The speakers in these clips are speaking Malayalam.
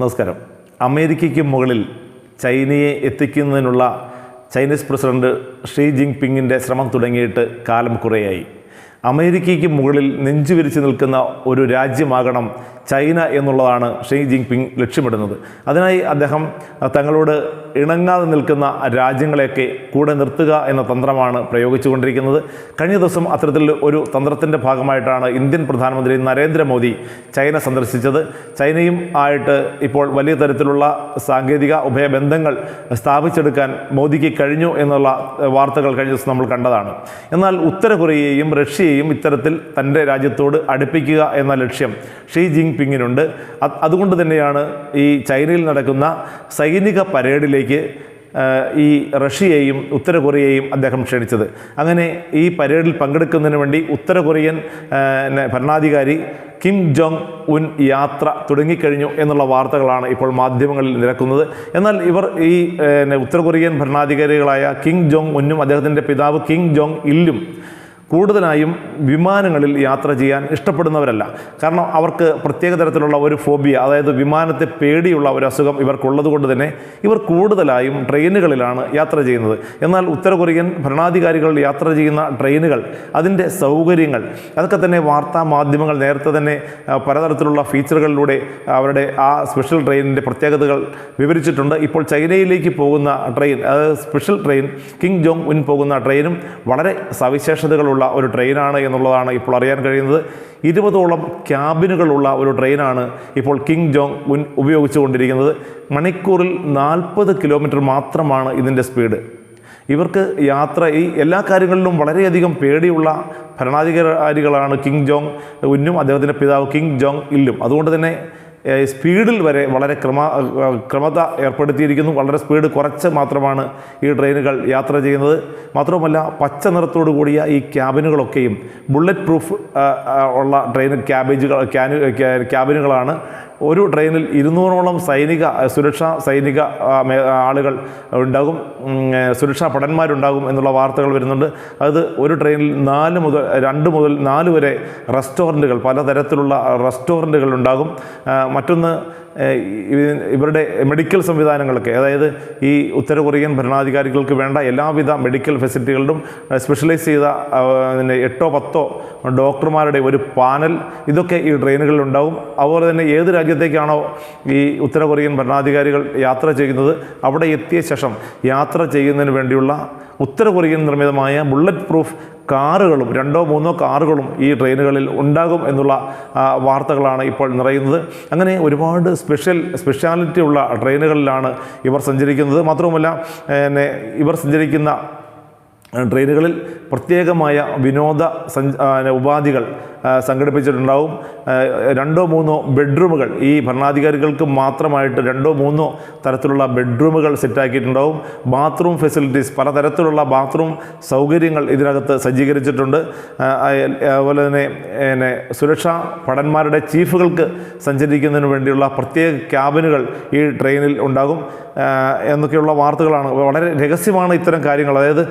നമസ്കാരം. അമേരിക്കയ്ക്ക് മുകളിൽ ചൈനയെ എത്തിക്കുന്നതിനുള്ള ചൈനീസ് പ്രസിഡന്റ് ഷീ ജിങ് പിങ്ങിന്റെ ശ്രമം തുടങ്ങിയിട്ട് കാലം കുറേയായി. അമേരിക്കയ്ക്ക് മുകളിൽ നെഞ്ചുവിരിച്ച് നിൽക്കുന്ന ഒരു രാജ്യമാകണം ചൈന എന്നുള്ളതാണ് ഷീ ജിങ് പിങ് ലക്ഷ്യമിടുന്നത്. അതിനായി അദ്ദേഹം തങ്ങളോട് ഇണങ്ങാതെ നിൽക്കുന്ന രാജ്യങ്ങളെയൊക്കെ കൂടെ നിർത്തുക എന്ന തന്ത്രമാണ് പ്രയോഗിച്ചുകൊണ്ടിരിക്കുന്നത്. കഴിഞ്ഞ ദിവസം അത്തരത്തിൽ ഒരു തന്ത്രത്തിന്റെ ഭാഗമായിട്ടാണ് ഇന്ത്യൻ പ്രധാനമന്ത്രി നരേന്ദ്രമോദി ചൈന സന്ദർശിച്ചത്. ചൈനയും ആയിട്ട് ഇപ്പോൾ വലിയ തരത്തിലുള്ള സാങ്കേതിക ഉഭയബന്ധങ്ങൾ സ്ഥാപിച്ചെടുക്കാൻ മോദിക്ക് കഴിഞ്ഞു എന്നുള്ള വാർത്തകൾ കഴിഞ്ഞ ദിവസം നമ്മൾ കണ്ടതാണ്. എന്നാൽ ഉത്തര കൊറിയയെയും റഷ്യയെയും ഇത്തരത്തിൽ തന്റെ രാജ്യത്തോട് അടുപ്പിക്കുക എന്ന ലക്ഷ്യം ഷീ ജിങ് പിങ്ങിനുണ്ട് അതുകൊണ്ട് തന്നെയാണ് ഈ ചൈനയിൽ നടക്കുന്ന സൈനിക പരേഡിലേക്ക് ഈ റഷ്യയെയും ഉത്തര കൊറിയയെയും അദ്ദേഹം ക്ഷണിച്ചത്. അങ്ങനെ ഈ പരേഡിൽ പങ്കെടുക്കുന്നതിന് വേണ്ടി ഉത്തര കൊറിയൻ ഭരണാധികാരി കിം ജോങ് ഉൻ യാത്ര തുടങ്ങിക്കഴിഞ്ഞു എന്നുള്ള വാർത്തകളാണ് ഇപ്പോൾ മാധ്യമങ്ങളിൽ നിരക്കുന്നത്. എന്നാൽ ഇവർ ഈ ഉത്തര കൊറിയൻ ഭരണാധികാരികളായ കിം ജോങ് ഉന്നും അദ്ദേഹത്തിന്റെ പിതാവ് കിം ജോങ് ഇല്ലും കൂടുതലായും വിമാനങ്ങളിൽ യാത്ര ചെയ്യാൻ ഇഷ്ടപ്പെടുന്നവരല്ല. കാരണം അവർക്ക് പ്രത്യേക തരത്തിലുള്ള ഒരു ഫോബിയ അതായത് വിമാനത്തെ പേടിയുള്ള ഒരു അസുഖം ഇവർക്കുള്ളത് കൊണ്ട് തന്നെ ഇവർ കൂടുതലായും ട്രെയിനുകളിലാണ് യാത്ര ചെയ്യുന്നത്. എന്നാൽ ഉത്തര കൊറിയൻ ഭരണാധികാരികൾ യാത്ര ചെയ്യുന്ന ട്രെയിനുകൾ അതിന്റെ സൗകര്യങ്ങൾ അതൊക്കെ തന്നെ വാർത്താ മാധ്യമങ്ങൾ നേരത്തെ തന്നെ പലതരത്തിലുള്ള ഫീച്ചറുകളിലൂടെ അവരുടെ ആ സ്പെഷ്യൽ ട്രെയിനിന്റെ പ്രത്യേകതകൾ വിവരിച്ചിട്ടുണ്ട്. ഇപ്പോൾ ചൈനയിലേക്ക് പോകുന്ന ട്രെയിൻ അതായത് special train Kim Jong Un പോകുന്ന ട്രെയിനും വളരെ സവിശേഷതകളുള്ള ഒരു ട്രെയിനാണ് എന്നുള്ളതാണ് ഇപ്പോൾ അറിയാൻ കഴിയുന്നത്. ഇരുപതോളം ക്യാബിനുകളുള്ള ഒരു ട്രെയിനാണ് ഇപ്പോൾ കിങ് ജോങ് ഉൻ ഉപയോഗിച്ചുകൊണ്ടിരിക്കുന്നത്. മണിക്കൂറിൽ നാൽപ്പത് കിലോമീറ്റർ മാത്രമാണ് ഇതിന്റെ സ്പീഡ്. ഇവർക്ക് യാത്ര ഈ എല്ലാ കാര്യങ്ങളിലും വളരെയധികം പേടിയുള്ള ഭരണാധികാരികളാണ് കിങ് ജോങ് ഉന്നും അദ്ദേഹത്തിന്റെ പിതാവ് കിങ് ജോങ് ഇല്ലും. അതുകൊണ്ട് തന്നെ സ്പീഡിൽ വരെ വളരെ ക്രമ ക്രമത ഏർപ്പെടുത്തിയിരിക്കുന്നു. വളരെ സ്പീഡ് കുറച്ച് മാത്രമാണ് ഈ ട്രെയിനുകൾ യാത്ര ചെയ്യുന്നത്. മാത്രവുമല്ല പച്ച നിറത്തോടു കൂടിയ ഈ ക്യാബിനുകളൊക്കെയും ബുള്ളറ്റ് പ്രൂഫ് ഉള്ള ട്രെയിൻ ക്യാബേജുകൾ ക്യാബിനുകളാണ് ഒരു ട്രെയിനിൽ ഇരുന്നൂറോളം സൈനിക സുരക്ഷാ സൈനിക ആളുകൾ ഉണ്ടാകും. സുരക്ഷാ ഭടന്മാരുണ്ടാകും എന്നുള്ള വാർത്തകൾ വരുന്നുണ്ട്. അത് ഒരു ട്രെയിനിൽ നാല് മുതൽ രണ്ട് മുതൽ നാല് വരെ റെസ്റ്റോറന്റുകൾ പലതരത്തിലുള്ള റെസ്റ്റോറന്റുകൾ ഉണ്ടാകും. മറ്റൊന്ന് ഇവരുടെ മെഡിക്കൽ സംവിധാനങ്ങളൊക്കെ അതായത് ഈ ഉത്തര കൊറിയൻ ഭരണാധികാരികൾക്ക് വേണ്ട എല്ലാവിധ മെഡിക്കൽ ഫെസിലിറ്റികളിലും സ്പെഷ്യലൈസ് ചെയ്ത പിന്നെ എട്ടോ പത്തോ ഡോക്ടർമാരുടെ ഒരു പാനൽ ഇതൊക്കെ ഈ ട്രെയിനുകളിൽ ഉണ്ടാവും. അതുപോലെ തന്നെ ഏത് രാജ്യത്തേക്കാണോ ഈ ഉത്തര കൊറിയൻ ഭരണാധികാരികൾ യാത്ര ചെയ്യുന്നത് അവിടെ എത്തിയ ശേഷം യാത്ര ചെയ്യുന്നതിന് വേണ്ടിയുള്ള ഉത്തര കൊറിയൻ നിർമ്മിതമായ ബുള്ളറ്റ് പ്രൂഫ് കാറുകളും രണ്ടോ മൂന്നോ കാറുകളും ഈ ട്രെയിനുകളിൽ ഉണ്ടാകും എന്നുള്ള വാർത്തകളാണ് ഇപ്പോൾ നിറയുന്നത്. അങ്ങനെ ഒരുപാട് സ്പെഷ്യൽ സ്പെഷ്യാലിറ്റി ഉള്ള ട്രെയിനുകളിലാണ് ഇവർ സഞ്ചരിക്കുന്നത്. മാത്രവുമല്ല ഇവർ സഞ്ചരിക്കുന്ന ട്രെയിനുകളിൽ പ്രത്യേകമായ വിനോദ സഞ്ച ഉപാധികൾ സംഘടിപ്പിച്ചിട്ടുണ്ടാവും. രണ്ടോ മൂന്നോ ബെഡ്റൂമുകൾ ഈ ഭരണാധികാരികൾക്ക് മാത്രമായിട്ട് രണ്ടോ മൂന്നോ തരത്തിലുള്ള ബെഡ്റൂമുകൾ സെറ്റാക്കിയിട്ടുണ്ടാവും. ബാത്റൂം ഫെസിലിറ്റീസ് പലതരത്തിലുള്ള ബാത്റൂം സൗകര്യങ്ങൾ ഇതിനകത്ത് സജ്ജീകരിച്ചിട്ടുണ്ട്. അതുപോലെ തന്നെ പിന്നെ സുരക്ഷാ ഭടന്മാരുടെ ചീഫുകൾക്ക് സഞ്ചരിക്കുന്നതിന് വേണ്ടിയുള്ള പ്രത്യേക ക്യാബിനുകൾ ഈ ട്രെയിനിൽ ഉണ്ടാകും. എന്നൊക്കെയുള്ള വാർത്തകളാണ്. വളരെ രഹസ്യമാണ് ഇത്തരം കാര്യങ്ങൾ. അതായത്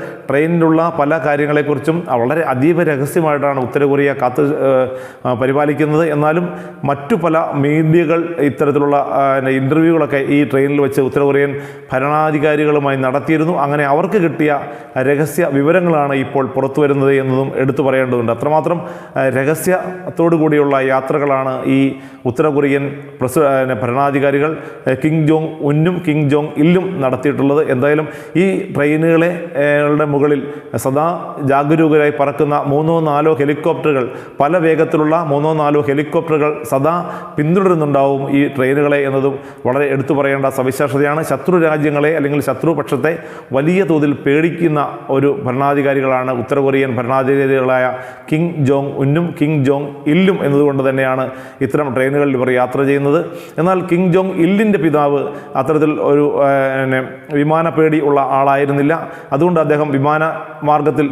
ട്രെയിനിലുള്ള പല കാര്യങ്ങളെക്കുറിച്ചും വളരെ അതീവ രഹസ്യമായിട്ടാണ് ഉത്തര കൊറിയ കാത്ത് പരിപാലിക്കുന്നത്. എന്നാലും മറ്റു പല മീഡിയകൾ ഇത്തരത്തിലുള്ള ഇന്റർവ്യൂകളൊക്കെ ഈ ട്രെയിനിൽ വെച്ച് ഉത്തര കൊറിയൻ ഭരണാധികാരികളുമായി നടത്തിയിരുന്നു. അങ്ങനെ അവർക്ക് കിട്ടിയ രഹസ്യ വിവരങ്ങളാണ് ഇപ്പോൾ പുറത്തു വരുന്നത് എന്നതും എടുത്തു പറയേണ്ടതുണ്ട്. അത്രമാത്രം രഹസ്യത്തോടു കൂടിയുള്ള യാത്രകളാണ് ഈ ഉത്തര കൊറിയൻ ഭരണാധികാരികൾ കിങ് ജോങ് ഉന്നും കിങ് ജോങ് ഇല്ലും നടത്തിയിട്ടുള്ളത്. എന്തായാലും ഈ ട്രെയിനുകളെ മുകളിൽ സദാ ജാഗരൂകരായി പറക്കുന്ന മൂന്നോ നാലോ ഹെലികോപ്റ്ററുകൾ പല വേഗത്തിലുള്ള മൂന്നോ നാലോ ഹെലികോപ്റ്ററുകൾ സദാ പിന്തുടരുന്നുണ്ടാവും ഈ ട്രെയിനുകളെ എന്നതും വളരെ എടുത്തു പറയേണ്ട സവിശേഷതയാണ്. ശത്രു രാജ്യങ്ങളെ അല്ലെങ്കിൽ ശത്രുപക്ഷത്തെ വലിയ തോതിൽ പേടിക്കുന്ന ഒരു ഭരണാധികാരികളാണ് ഉത്തര കൊറിയൻ ഭരണാധികാരികളായ കിങ് ജോങ് ഉന്നും കിങ് ജോങ് ഇല്ലും എന്നതുകൊണ്ട് തന്നെയാണ് ഇത്തരം ട്രെയിനുകളിൽ ഇവർ യാത്ര ചെയ്യുന്നത്. എന്നാൽ കിങ് ജോങ് ഇല്ലിന്റെ പിതാവ് അത്തരത്തിൽ ഒരു പിന്നെ വിമാന പേടി ഉള്ള ആളായിരുന്നില്ല. അതുകൊണ്ട് അദ്ദേഹം വിമാന മാർഗത്തിൽ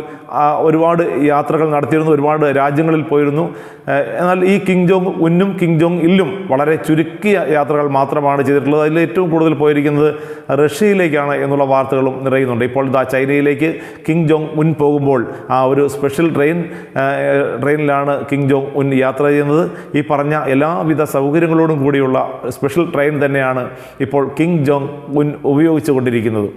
ഒരുപാട് യാത്രകൾ നടത്തിയിരുന്നു ഒരുപാട് രാജ്യങ്ങളിൽ പോയിരുന്നു. എന്നാൽ ഈ കിങ് ജോങ് ഉന്നും കിങ് ജോങ് ഇല്ലും വളരെ ചുരുക്കിയ യാത്രകൾ മാത്രമാണ് ചെയ്തിട്ടുള്ളത്. അതിൽ ഏറ്റവും കൂടുതൽ പോയിരിക്കുന്നത് റഷ്യയിലേക്കാണ് എന്നുള്ള വാർത്തകളും നിറയുന്നുണ്ട്. ഇപ്പോൾ ഇതാ ചൈനയിലേക്ക് കിങ് ജോങ് ഉൻ പോകുമ്പോൾ ആ ഒരു സ്പെഷ്യൽ ട്രെയിൻ ട്രെയിനിലാണ് കിങ് ജോങ് ഉൻ യാത്ര ചെയ്യുന്നത്. ഈ പറഞ്ഞ എല്ലാവിധ സൗകര്യങ്ങളോടും കൂടിയുള്ള സ്പെഷ്യൽ ട്രെയിൻ തന്നെയാണ് ഇപ്പോൾ കിങ് ജോങ് ഉൻ ഉപയോഗിച്ചുകൊണ്ടിരിക്കുന്നത്.